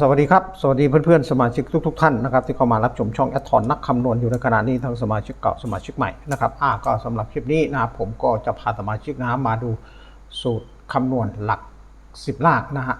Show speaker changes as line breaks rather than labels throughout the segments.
สวัสดีครับ สวัสดีเพื่อนๆ สมาชิกทุกๆท่านนะครับที่เข้ามารับชมช่องแอดทอนนักคำนวณอยู่ในขณะนี้ทั้งสมาชิกเก่าสมาชิกใหม่นะครับอ่าก็สำหรับคลิปนี้นะครับผมก็จะพาสมาชิกนะมาดูสูตรคำนวณหลัก 10ล่างนะฮะ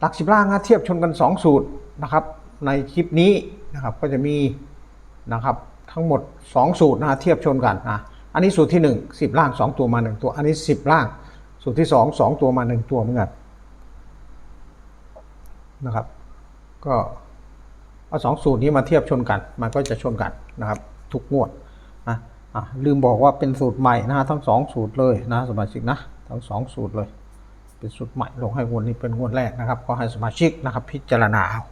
หลัก 10ล่างนะเทียบชนกัน 2 สูตรนะครับในคลิปนี้นะครับก็จะมีนะครับทั้งหมด 2 สูตรนะฮะเทียบชนกันนะอันนี้สูตรที่ 1 10ล่าง 2 ตัวมา 1 ตัว อันนี้ 10ล่าง สูตรที่ 2 2 ตัวมา 1 ตัวเหมือนกัน นะครับ ก็เอาสองสูตรนี้มาเทียบชนกัน มันก็จะชนกันนะครับ ทุกงวดนะอะลืมบอกว่าเป็นสูตรใหม่นะทั้งสองสูตรเลยนะสมาชิกนะทั้งสองสูตรเลย เป็นสูตรใหม่ลงให้งวดนี้เป็นงวดแรกนะครับ ก็ให้สมาชิกนะครับ พิจารณาเอา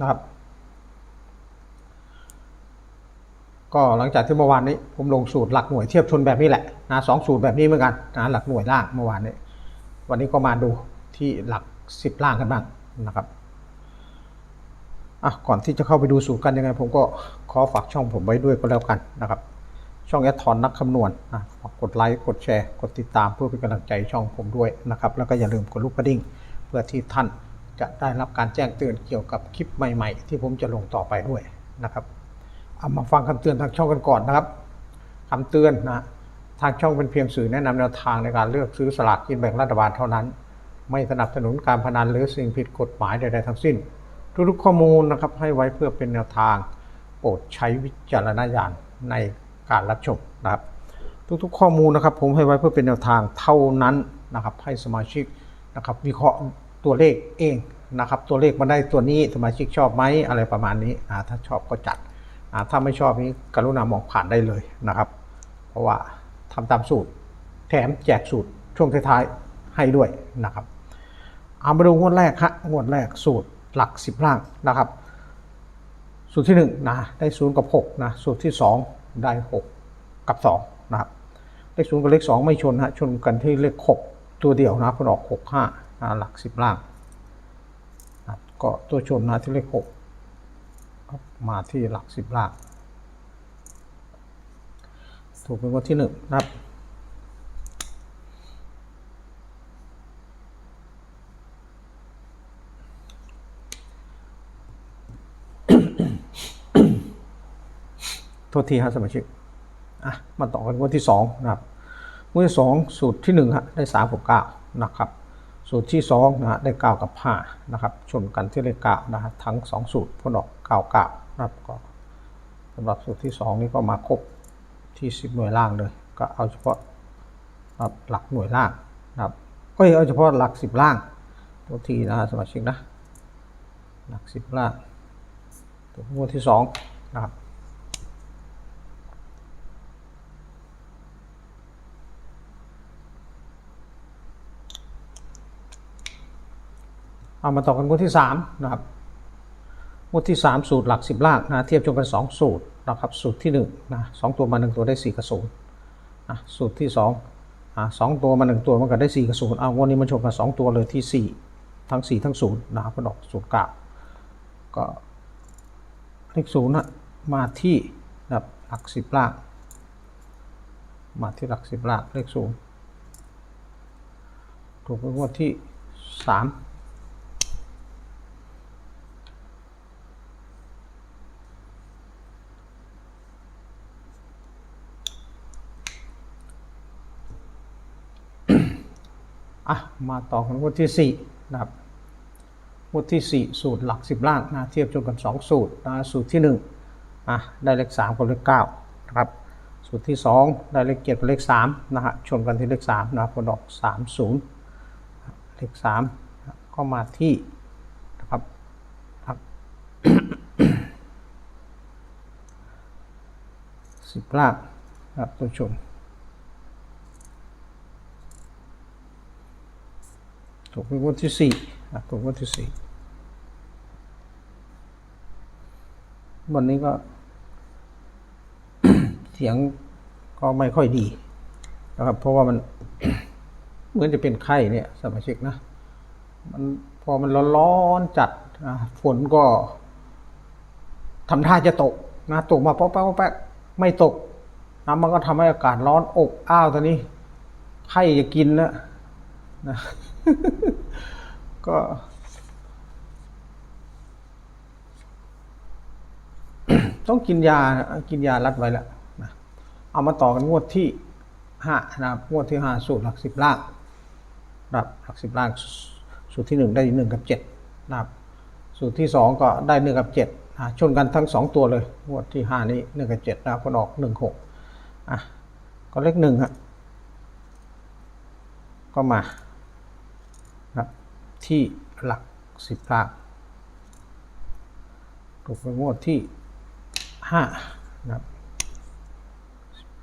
นะครับ ก็หลังจากที่เมื่อวานนี้ ผมลงสูตรหลักหน่วยเทียบชนแบบนี้แหละนะสองสูตรแบบนี้เหมือนกันนะหลักหน่วยล่างเมื่อวานนี้ วันนี้ก็มาดูที่หลัก สิบล่างกันบ้างนะครับอะก่อนที่จะเข้าไปดูสูตรกันยังไง ผมก็ขอฝากช่องผมไว้ด้วยก็แล้วกันนะครับ ช่องแอดทอนนักคำนวณอะฝากกดไลค์กดแชร์กดติดตามเพื่อเป็นกำลังใจช่องผมด้วยนะครับ แล้วก็อย่าลืมกดลูกกระดิ่ง เพื่อที่ท่านจะได้รับการแจ้งเตือนเกี่ยวกับคลิปใหม่ ๆ ที่ผมจะลงต่อไปด้วยนะครับเอามาฟังคำเตือนทางช่องกันก่อนนะครับคำเตือนนะทางช่องเป็นเพียงสื่อแนะนำแนวทางในการเลือกซื้อสลากกินแบ่งรัฐบาลเท่านั้น ไม่สนับสนุนการพนันหรือสิ่งผิดกฎหมายใดๆทั้งสิ้น ทุกๆข้อมูลนะครับให้ไว้เพื่อเป็นแนวทาง โปรดใช้วิจารณญาณในการรับชมนะครับ ทุกๆข้อมูลนะครับ ผมให้ไว้เพื่อเป็นแนวทางเท่านั้นนะครับ ให้สมาชิกนะครับวิเคราะห์ตัวเลขเองนะครับ ตัวเลขมันได้ตัวนี้สมาชิกชอบไหมอะไรประมาณนี้อ่าถ้าชอบก็จัดอ่าถ้าไม่ชอบนี้กรุณามองผ่านได้เลยนะครับ เพราะว่าทำตามสูตร แถมแจกสูตรช่วงท้ายๆให้ด้วยนะครับ เอามาดูงวดแรกฮะงวดแรกสูตรหลักสิบล่างนะครับ สูตรที่หนึ่งนะได้ศูนย์กับหกนะสูตรที่สองได้หกกับสองนะครับเลขศูนย์กับเลขสองไม่ชนฮะชนกันที่เลขหกตัวเดียวนะผลออกหกห้านะหลักสิบล่างนะก็ตัวชนนะที่เลขหกครับมาที่หลักสิบล่างถูกเป็นงวดที่หนึ่งนะครับ โทษทีครับสมาชิกอะมาต่อกันงวดที่สองนะครับงวดที่สองสูตรที่หนึ่งฮะได้สามกับเก้านะครับสูตรที่สองนะฮะได้เก้ากับห้านะครับชนกันที่เลขเก้านะฮะทั้งสองสูตรผลออกเก้าเก้านะครับก็สำหรับสูตรที่สองนี้ก็มาครบที่สิบหน่วยล่างเลย ก็เอาเฉพาะนะหลักหน่วยล่างนะครับก็เอาเฉพาะหลักสิบล่างตัวทีนะฮะสมาชิกนะหลักสิบล่างตัวงวดที่สองนะครับ เอามาต่อกันงวดที่สามนะครับงวดที่สามสูตรหลักสิบลางนะเทียบชนกันสองสูตรนะครับสูตรที่หนึ่งนะสองตัวมาหนึ่งตัวได้สี่กระสุนนะสูตรที่สองอ่าสองตัวมาหนึ่งตัวมันก็ได้สี่กระสุนเอางวดนี้มันชนกันสองตัวเลยที่สี่ทั้งสี่ทั้งศูนย์นะครับมันอกสูตรก้าก็เลขศูนย์นะมาที่นะครับหลักสิบลางมาที่หลักสิบลางเลขศูนย์ถูกเป็นงวดที่สาม อะมาต่อกันงวดที่4นะครับงวดที่4สูตรหลัก10ล่างนะเทียบชนกัน2สูตรนะสูตรที่1อะได้เลข3กับเลข9นะครับสูตรที่2ได้เลข7กับเลข3นะฮะชนกันที่เลข3นะครับผลออก3 0เลข3ก็มาที่นะครับครับสิบล่างนะครับตัวชม ถูกเป็นงวดที่สี่ถูกงวดที่สี่วันนี้ก็ เสียงก็ไม่ค่อยดีนะครับ เพราะว่ามันเหมือนจะเป็นไข้เนี่ยสมาชิกนะ มันพอมันร้อนๆจัดฝนก็ทำท่าจะตกนะตกมาป๊อกแป๊กป๊อกแป๊กไม่ตกนะมันก็ทำให้อากาศร้อนอกอ้าวตอนนี้ไข้จะกินแล้ว นะก็ต้องกินยากินยารัดไว้แล้วนะเอามาต่อกันงวดที่ห้านะงวดที่ห้าสูตรหลักสิบล่างนะครับหลักสิบล่างสูตรที่หนึ่งได้หนึ่งกับเจ็ดนับสูตรที่สองก็ได้หนึ่งกับเจ็ดชนกันทั้งสองตัวเลยงวดที่ห้านี้หนึ่งกับเจ็ดนะครับก็ออกหนึ่งหกอะก็เลขหนึ่งฮะก็มา ที่หลักสิบล่างถูกไปงวดที่ห้านะครับ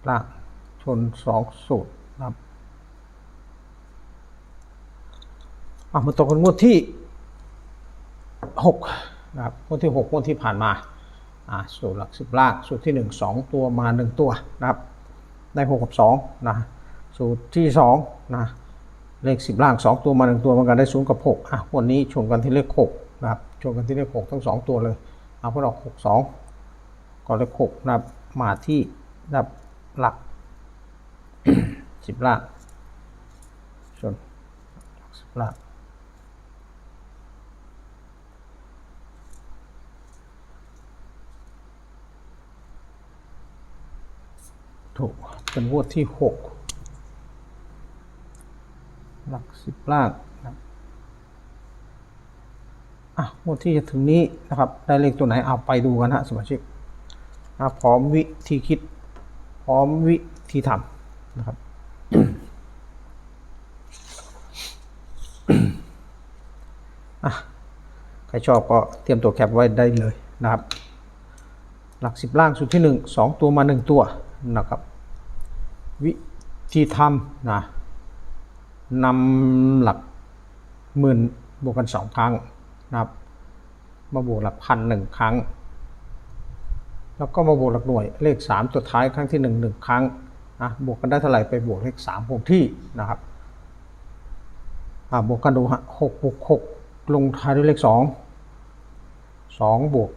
ล่างชนสองสูตรนะครับอะมาตกกันงวดที่หกนะครับงวดที่หกงวดที่ผ่านมาอ่าสูตรหลักสิบล่างสูตรที่หนึ่งสองตัวมาหนึ่งตัวนะครับได้หกกับสองนะสูตรที่สองนะ เลขสิบล่างสองตัวมาหนึ่งตัวมือนกันได้ศูนย์กับหกอะวันนี้ชนกันที่เลขหกนะครับชนกันที่เลขหกทั้งสองตัวเลยเอาพอดอกหกสองก็เลขหกนะครับมาที่นะับหลักสิบล่างส่วนหลักสิบล่างถูกเป็นงวดที่หก หลักสิบล่างนะครับอะงวดที่จะถึงนี้นะครับ ได้เลขตัวไหนเอาไปดูกันฮะสมาชิกนะพร้อมวิธีคิด พร้อมวิธีทำนะครับอะใครชอบก็เตรียมตัวแคปไว้ได้เลยนะครับ หลักสิบล่างสุดที่หนึ่งสองตัวมาหนึ่งตัวนะครับ วิธีทำนะ นำหลักหมื่นบวกกันสองครั้งนะครับ มาบวกหลักพันหนึ่งครั้ง แล้วก็มาบวกหลักหน่วยเลข3ตัวท้ายครั้งที่1 1ครั้งนะบวกกันได้เท่าไหร่ไปบวกเลข3คงที่นะครับอ่าบวกกันดูฮะหกบวกหกลงท้ายด้วยเลข2 2บวก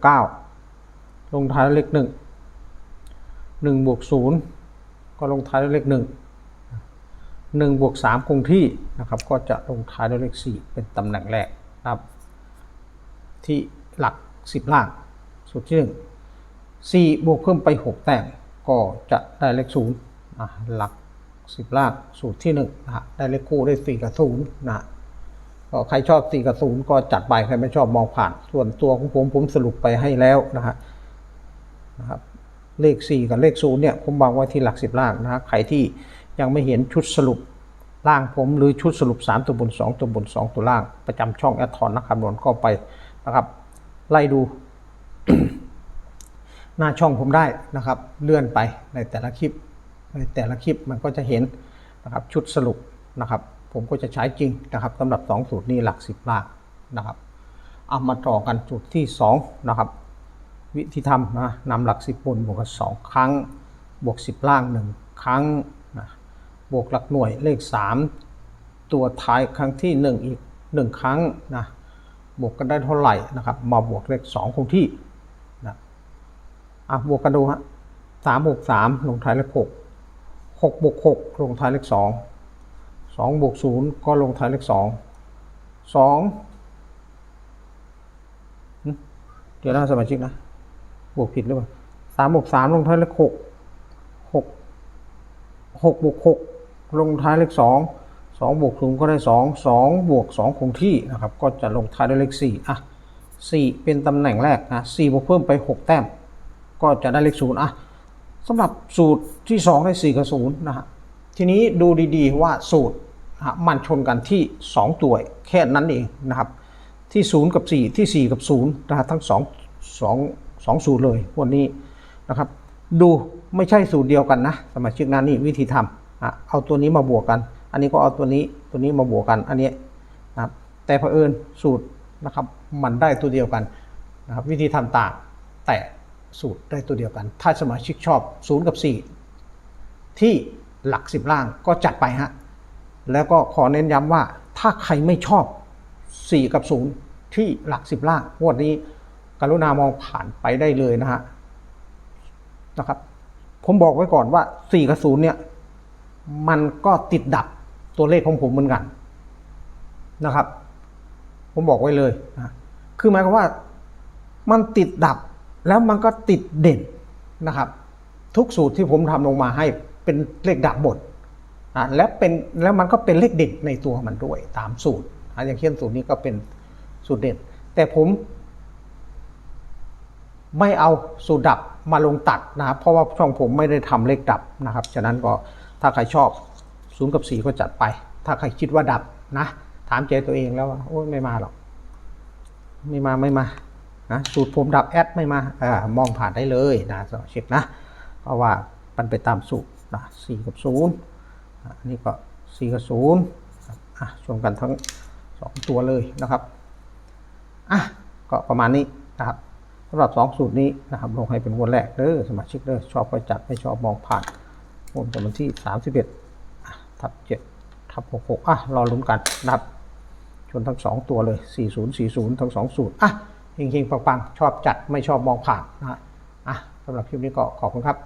9ลงท้ายด้วยเลข1 1บวก0ก็ลงท้ายด้วยเลข1 1บวก3คงที่นะครับ ก็จะลงท้ายด้วยเลข 4 เป็นตำแหน่งแรกนะครับ ที่หลัก 10 ล่างสูตรที่ 1 4 บวกเพิ่มไป 6 แต้มก็จะได้เลข0อะหลัก 10 ล่าง สูตรที่1นะฮะได้เลขคู่ได้ 4 กับ0นะฮะก็ใครชอบ 4 กับ 0 ก็จัดไป ใครไม่ชอบมองผ่าน ส่วนตัวของผมผมสรุปไปให้แล้วนะฮะนะครับเลข 4 กับเลข0เนี่ยผมวางไว้ที่หลัก 10 ล่างนะใครที่ ยังไม่เห็นชุดสรุปล่างผมหรือชุดสรุป 3 ตัวบน 2 ตัวบน 2 ตัวล่าง ประจำช่องแอดทอนนักคำนวณก็ไปนะครับ ไล่ดูหน้าช่องผมได้นะครับ เลื่อนไปในแต่ละคลิป ในแต่ละคลิปมันก็จะเห็นนะครับชุดสรุปนะครับ ผมก็จะใช้จริงนะครับสำหรับ 2 สูตรนี้หลัก 10ล่างนะครับเอามาต่อกันสูตรที่ 2 นะครับ วิธีทำนะนำหลัก 10 บนบวกกัน2ครั้ง บวก 10 ล่าง 1 ครั้ง บวกหลักหน่วยเลข 3 ตัวท้ายครั้งที่ 1 อีก 1 ครั้งนะบวกกันได้เท่าไหร่นะครับมาบวกเลข 2 คงที่นะอะบวกกันดูฮะสามบวกสามลงท้ายเลขหกหกบวกหกลงท้ายเลขสองสองบวกศูนย์ก็ลงท้ายเลขสองสองเดี๋ยวนะสมาชิกนะ บวกผิดหรือเปล่าสามบวกสามลงท้ายเลขหกหกหกบวกหก ลงท้ายเลขสองสองบวกศูนย์ก็ได้สองสองบวกสองคงที่นะครับ ก็จะลงท้ายด้วยเลขสี่อะสี่เป็นตำแหน่งแรกนะสี่บวกเพิ่มไปหกแต้ม ก็จะได้เลขศูนย์อะสำหรับสูตรที่สองได้สี่กับศูนย์นะฮะทีนี้ดูดีๆว่าสูตรนะมันชนกันที่สองตัวแค่นั้นเองนะครับที่ศูนย์กับสี่ที่สี่กับศูนย์นะฮะทั้งสองสองสองสูตรเลยวันนี้นะครับ ดูไม่ใช่สูตรเดียวกันนะ สมาชิกนั้นนี่วิธีทำ เอาตัวนี้มาบวกกัน อันนี้ก็เอาตัวนี้ตัวนี้มาบวกกัน อันนี้นะครับ แต่เผอิญสูตรนะครับ มันได้ตัวเดียวกันนะครับ วิธีทำต่างแต่สูตรได้ตัวเดียวกัน ถ้าสมาชิกชอบ 0 กับ 4 ที่หลัก 10 ล่างก็จัดไปฮะ แล้วก็ขอเน้นย้ำว่าถ้าใครไม่ชอบ 4 กับ 0 ที่หลัก 10 ล่างงวดนี้ กรุณามองผ่านไปได้เลยนะฮะนะครับ ผมบอกไว้ก่อนว่า 4 กับ 0 เนี่ย มันก็ติดดับตัวเลขของผมเหมือนกันนะครับ ผมบอกไว้เลยนะคือหมายความว่ามันติดดับแล้วมันก็ติดเด่นนะครับ ทุกสูตรที่ผมทำลงมาให้เป็นเลขดับบทอะและเป็นแล้วมันก็เป็นเลขเด่นในตัวมันด้วยตามสูตรอะอย่างเช่นสูตรนี้ก็เป็นสูตรเด่น แต่ผมไม่เอาสูตรดับมาลงตัดนะครับเพราะว่าช่องผมไม่ได้ทำเลขดับนะครับ ฉะนั้นก็ ถ้าใครชอบศูนย์กับสี่ก็จัดไป ถ้าใครคิดว่าดับนะ ถามใจตัวเองแล้วว่าโอ้ยไม่มาหรอก ไม่มาไม่มานะสูตรผมดับแอดไม่มาอามองผ่านได้เลยนะสำหรับเช็คนะ เพราะว่ามันไปตามสูตรนะสี่กับศูนย์อันนี้ก็สี่กับศูนย์ครับอะชมกันทั้งสองตัวเลยนะครับอะก็ประมาณนี้นะครับสำหรับสองสูตรนี้นะครับลงให้เป็นงวันแรกเด้อสมาชิกเด้อชอบก็จัดไม่ชอบมองผ่าน ผมจะวันที่สามสิบเอ็ดทับเจ็ดทับหกหกอะรอลุ้นกันนะครับชนทั้งสองตัวเลย 40 40 ทั้งสองสูตรอะเฮงๆปังๆ ชอบจัดไม่ชอบมองผ่านนะฮะอะสำหรับคลิปนี้ก็ขอบคุณครับ